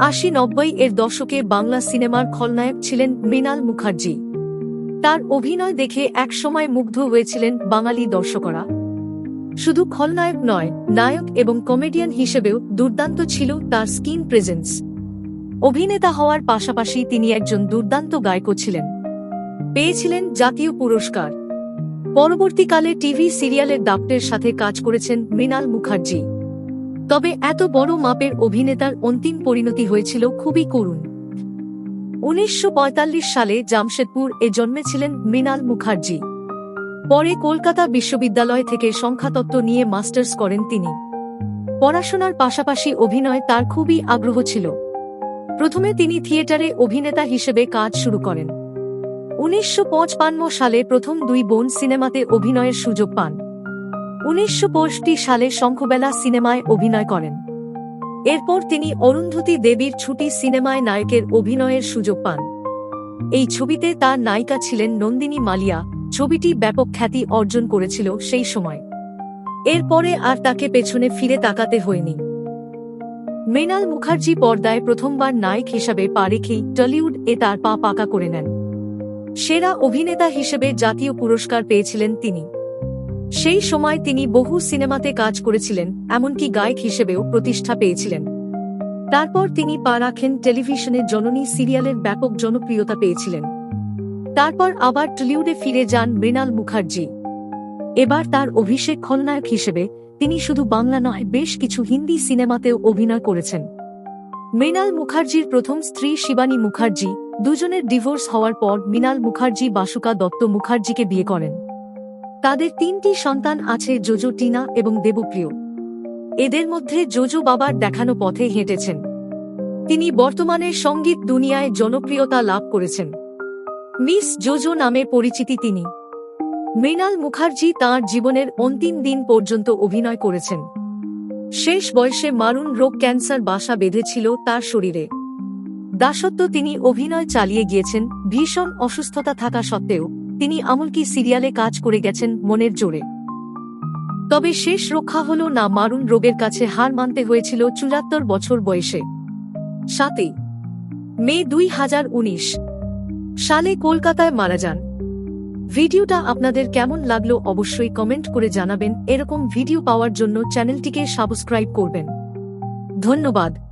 আশি নব্বই এর দশকে বাংলা সিনেমার খলনায়ক ছিলেন মৃণাল মুখার্জি। তার অভিনয় দেখে একসময় মুগ্ধ হয়েছিলেন বাঙালি দর্শকরা। শুধু খলনায়ক নয়, নায়ক এবং কমেডিয়ান হিসেবেও দুর্দান্ত ছিল তার স্কিন প্রেজেন্স। অভিনেতা হওয়ার পাশাপাশি তিনি একজন দুর্দান্ত গায়কও ছিলেন। পেয়েছিলেন জাতীয় পুরস্কার। পরবর্তীকালে টিভি সিরিয়ালের দাপ্টের সাথে কাজ করেছেন মৃণাল মুখার্জি। তবে এত বড় মাপের অভিনেতার অন্তিম পরিণতি হয়েছিল খুবই করুণ। উনিশশো পঁয়তাল্লিশ সালে জামশেদপুর এ জন্মেছিলেন মৃণাল মুখার্জি। পরে কলকাতা বিশ্ববিদ্যালয় থেকে সংখ্যাতত্ত্ব নিয়ে মাস্টার্স করেন তিনি। পড়াশোনার পাশাপাশি অভিনয় তার খুবই আগ্রহ ছিল। প্রথমে তিনি থিয়েটারে অভিনেতা হিসেবে কাজ শুরু করেন। উনিশশো সালে প্রথম দুই বোন সিনেমাতে অভিনয়ের সুযোগ পান। উনিশশো সালে শঙ্খবেলা সিনেমায় অভিনয় করেন। এরপর তিনি অরুন্ধতী দেবীর ছুটি সিনেমায় নায়কের অভিনয়ের সুযোগ পান। এই ছবিতে তার নায়িকা ছিলেন নন্দিনী মালিয়া, ছবিটি ব্যাপক খ্যাতি অর্জন করেছিল সেই সময়। এরপরে আর তাকে পেছনে ফিরে তাকাতে হয়নি। মৃণাল মুখার্জি পর্দায় প্রথমবার নায়ক হিসাবে পা রেখেই টলিউড এ তার পা পাকা করে নেন। সেরা অভিনেতা হিসেবে জাতীয় পুরস্কার পেয়েছিলেন তিনি। সেই সময় তিনি বহু সিনেমাতে কাজ করেছিলেন, এমনকি গায়ক হিসেবেও প্রতিষ্ঠা পেয়েছিলেন। তারপর তিনি পা রাখেন টেলিভিশনের জননী সিরিয়ালের ব্যাপক জনপ্রিয়তা পেয়েছিলেন। তারপর আবার টলিউডে ফিরে যান মৃণাল মুখার্জি। এবার তার অভিষেক খলনায়ক হিসেবে তিনি শুধু বাংলা নয়, বেশ কিছু হিন্দি সিনেমাতেও অভিনয় করেছেন। মৃণাল মুখার্জির প্রথম স্ত্রী শিবানী মুখার্জি, দুজনের ডিভোর্স হওয়ার পর মৃণাল মুখার্জি বাসুকা দত্ত মুখার্জিকে বিয়ে করেন। তাদের তিনটি সন্তান আছে জোজো, টিনা এবং দেবপ্রিয়। এদের মধ্যে জোজো বাবার দেখানো পথে হেঁটেছেন। তিনি বর্তমানে সংগীত দুনিয়ায় জনপ্রিয়তা লাভ করেছেন। মিস জোজো নামে পরিচিতি তিনি। মৃণাল মুখার্জি তাঁর জীবনের অন্তিম দিন পর্যন্ত অভিনয় করেছেন। শেষ বয়সে মারুন রোগ ক্যান্সার বাসা বেঁধেছিল তার শরীরে। দাসত্ব তিনি অভিনয় চালিয়ে গিয়েছেন, ভীষণ অসুস্থতা থাকা সত্ত্বেও। তিনি আমলকি সিরিয়ালে কাজ করে গেছেন মনের জোরে। তবে শেষ রক্ষা হল না মারুন রোগের কাছে হার মানতে হয়েছিল চুরাত্তর বছর বয়সে। সাতে মে দুই হাজার উনিশ সালে কলকাতায় মারা যান। ভিডিওটা আপনাদের কেমন লাগল অবশ্যই কমেন্ট করে জানাবেন। এরকম ভিডিও পাওয়ার জন্য চ্যানেলটিকে সাবস্ক্রাইব করবেন। ধন্যবাদ।